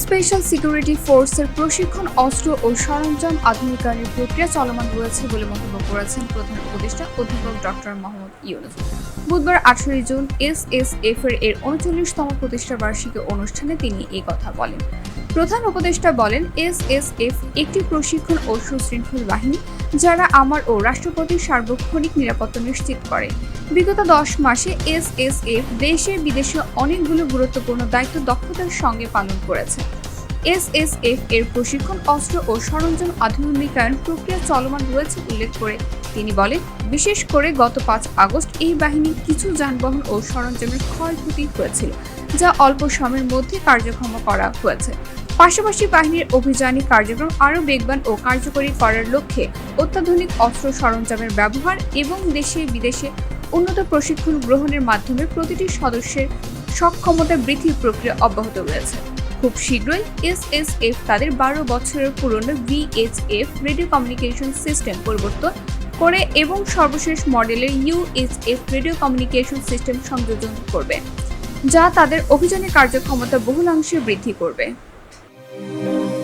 Special security ফোর্সের প্রশিক্ষণ, অস্ত্র ও সরঞ্জাম আধুনিকায়নের প্রক্রিয়া চলমান রয়েছে বলে মন্তব্য করেছেন প্রধান উপদেষ্টা অধ্যাপক ডক্টর মোহাম্মদ ইউনুস। বুধবার আঠারোই জুন এস এস এফ এর এর উনচল্লিশতম প্রতিষ্ঠা বার্ষিকী অনুষ্ঠানে তিনি এই কথা বলেন। প্রধান উপদেষ্টা বলেন, এস এস এফ একটি প্রশিক্ষণ ও সুশৃঙ্খল বাহিনী যারা আমার ও রাষ্ট্রপতির সার্বক্ষণিক নিরাপত্তা নিশ্চিত করে। বিগত দশ মাসে এস এস এফ দেশে বিদেশে অনেকগুলো গুরুত্বপূর্ণ দায়িত্ব দক্ষতার সঙ্গে পালন করেছে। এস এস এফ এর প্রশিক্ষণ অস্ত্র ও সরঞ্জাম আধুনিকায়ন প্রক্রিয়া চলমান রয়েছে উল্লেখ করে তিনি বলেন, বিশেষ করে গত পাঁচ আগস্ট এই বাহিনীর কিছু যানবাহন ও সরঞ্জামের ক্ষয়ক্ষতি হয়েছিল, যা অল্প সময়ের মধ্যে কার্যক্ষম করা হয়েছে। পাশাপাশি বাহিনীর অভিযানিক কার্যক্রম আরও বেগবান ও কার্যকরী করার লক্ষ্যে অত্যাধুনিক অস্ত্র সরঞ্জামের ব্যবহার এবং দেশে বিদেশে উন্নত প্রশিক্ষণ গ্রহণের মাধ্যমে প্রতিটি সদস্যের সক্ষমতা বৃদ্ধির প্রক্রিয়া অব্যাহত রয়েছে। খুব শীঘ্রই এসএসএফ তাদের বারো বছরের পুরনো ভিএইচএফ রেডিও কমিউনিকেশন সিস্টেম পরিবর্তন করে এবং সর্বশেষ মডেলের ইউএইচএফ রেডিও কমিউনিকেশন সিস্টেম সংযোজন করবে, যা তাদের অভিযানের কার্যক্ষমতা বহুলাংশে বৃদ্ধি করবে। Música